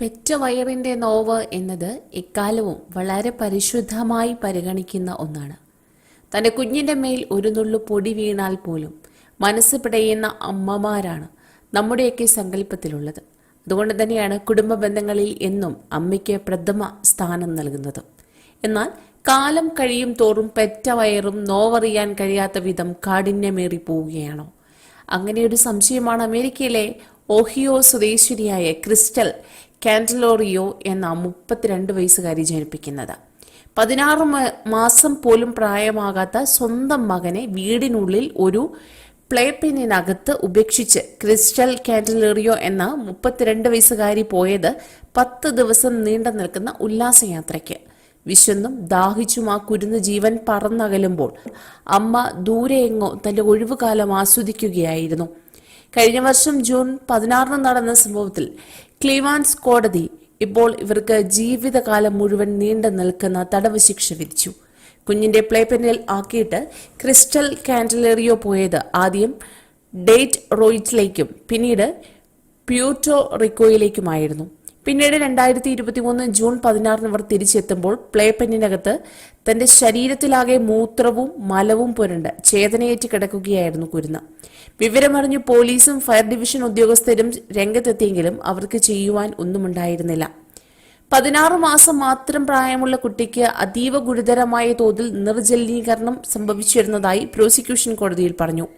പെറ്റ വയറിന്റെ നോവ് എന്നത് എക്കാലവും വളരെ പരിശുദ്ധമായി പരിഗണിക്കുന്ന ഒന്നാണ്. തന്റെ കുഞ്ഞിന്റെ മേൽ ഒരു നുള്ളു പൊടി വീണാൽ പോലും മനസ്സ് പിടയുന്ന അമ്മമാരാണ് നമ്മുടെയൊക്കെ സങ്കല്പത്തിലുള്ളത്. അതുകൊണ്ട് തന്നെയാണ് കുടുംബ ബന്ധങ്ങളിൽ എന്നും അമ്മയ്ക്ക് പ്രഥമ സ്ഥാനം നൽകുന്നത്. എന്നാൽ കാലം കഴിയും തോറും പെറ്റവയറും നോവറിയാൻ കഴിയാത്ത വിധം കാഠിന്യമേറി പോവുകയാണോ? അങ്ങനെയൊരു സംശയമാണ് അമേരിക്കയിലെ ഓഹിയോ സ്വദേശിനിയായ ക്രിസ്റ്റൽ കാൻഡലോറിയോ എന്ന മുപ്പത്തിരണ്ട് വയസ്സുകാരി ജനിപ്പിക്കുന്നത്. പതിനാറ് മാസം പോലും പ്രായമാകാത്ത സ്വന്തം മകനെ വീടിനുള്ളിൽ ഒരു പ്ലേ പെന്നിനകത്ത് ഉപേക്ഷിച്ച് ക്രിസ്റ്റൽ കാൻഡലേറിയോ എന്ന മുപ്പത്തിരണ്ട് വയസ്സുകാരി പോയത് പത്ത് ദിവസം നീണ്ടു നിൽക്കുന്ന ഉല്ലാസയാത്രയ്ക്ക്. വിശന്നും ദാഹിച്ചും ആ കുരുന്ന് ജീവൻ പറന്നകലുമ്പോൾ അമ്മ ദൂരെയെങ്ങോ തന്റെ ഒഴിവുകാലം ആസ്വദിക്കുകയായിരുന്നു. കഴിഞ്ഞ വർഷം ജൂൺ പതിനാറിന് നടന്ന സംഭവത്തിൽ ക്ലീവാൻസ് കോടതി ഇപ്പോൾ ഇവർക്ക് ജീവിതകാലം മുഴുവൻ നീണ്ടു നിൽക്കുന്ന തടവ് ശിക്ഷ വിധിച്ചു. കുഞ്ഞിന്റെ പ്ലേ പെന്നിൽ ആക്കിയിട്ട് ക്രിസ്റ്റൽ കാൻഡലേറിയോ പോയത് ആദ്യം ഡേറ്റ് റോയിറ്റിലേക്കും പിന്നീട് പ്യൂട്ടോ റിക്കോയിലേക്കുമായിരുന്നു. പിന്നീട് രണ്ടായിരത്തി ഇരുപത്തി മൂന്ന് ജൂൺ പതിനാറിന് ഇവർ തിരിച്ചെത്തുമ്പോൾ പ്ലേ പെന്നിനകത്ത് തന്റെ ശരീരത്തിലാകെ മൂത്രവും മലവും പുരണ്ട് ചേതനയേറ്റ് കിടക്കുകയായിരുന്നു കുരുന്ന്. വിവരമറിഞ്ഞ് പോലീസും ഫയർ ഡിവിഷൻ ഉദ്യോഗസ്ഥരും രംഗത്തെത്തിയെങ്കിലും അവർക്ക് ചെയ്യുവാൻ ഒന്നുമുണ്ടായിരുന്നില്ല. പതിനാറ് മാസം മാത്രം പ്രായമുള്ള കുട്ടിക്ക് അതീവ ഗുരുതരമായ തോതിൽ നിർജലീകരണം സംഭവിച്ചിരുന്നതായി പ്രോസിക്യൂഷൻ കോടതിയിൽ പറഞ്ഞു.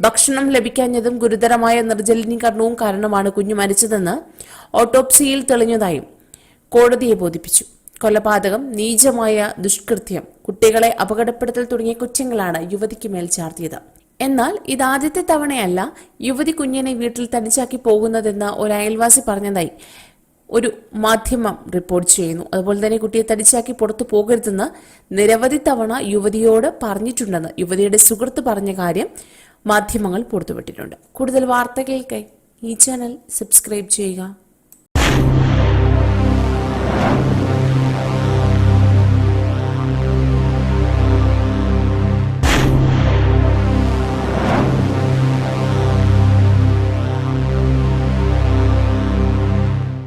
ഭക്ഷണം ലഭിക്കാഞ്ഞതും ഗുരുതരമായ നിർജലീകരണവും കാരണമാണ് കുഞ്ഞു മരിച്ചതെന്ന് ഓട്ടോപ്സിയിൽ തെളിഞ്ഞതായും കോടതിയെ ബോധിപ്പിച്ചു. കൊലപാതകം നീചമായ ദുഷ്കൃത്യം കുട്ടികളെ അപകടപ്പെടുത്തൽ തുടങ്ങിയ കുറ്റങ്ങളാണ് യുവതിക്ക് മേൽ ചാർത്തിയത്. എന്നാൽ ഇതാദ്യത്തെ തവണയല്ല യുവതി കുഞ്ഞിനെ വീട്ടിൽ തനിച്ചാക്കി പോകുന്നതെന്ന് ഒരു അയൽവാസി പറഞ്ഞതായി ഒരു മാധ്യമം റിപ്പോർട്ട് ചെയ്യുന്നു. അതുപോലെ തന്നെ കുട്ടിയെ തനിച്ചാക്കി പുറത്തു പോകരുതെന്ന് നിരവധി തവണ യുവതിയോട് പറഞ്ഞിട്ടുണ്ടെന്ന് യുവതിയുടെ സുഹൃത്ത് പറഞ്ഞ കാര്യം മാധ്യമങ്ങൾ പുറത്തുവിട്ടിട്ടുണ്ട്. കൂടുതൽ വാർത്തകൾക്കായി ഈ ചാനൽ സബ്സ്ക്രൈബ് ചെയ്യുക.